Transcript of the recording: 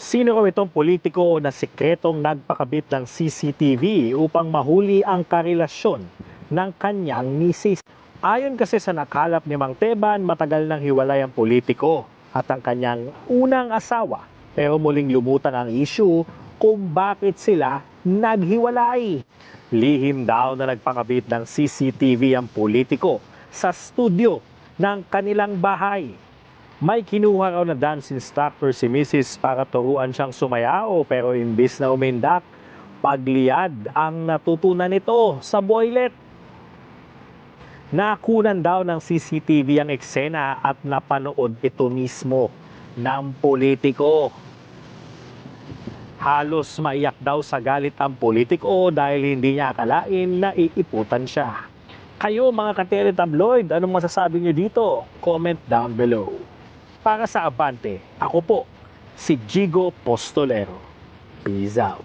Sino raw itong politiko na sikretong nagpakabit ng CCTV upang mahuli ang karelasyon ng kanyang misis? Ayon kasi sa nakalap ni Mang Teban, matagal nang hiwalay ang politiko at ang kanyang unang asawa. Pero muling lumutang ang issue kung bakit sila naghiwalay. Lihim daw na nagpakabit ng CCTV ang politiko sa studio ng kanilang bahay. May kinuha raw na dance instructor si Mrs. para turuan siyang sumayaw pero imbis na umindak, pagliyad ang natutunan nito sa boylet. Nakunan daw ng CCTV ang eksena at napanood ito mismo ng politiko. Halos maiyak daw sa galit ang politiko dahil hindi niya akalain na iiputan siya. Kayo mga katele tabloid, anong masasabi niyo dito? Comment down below. Para sa Abante, ako po, si Jigo Postolero. Peace out.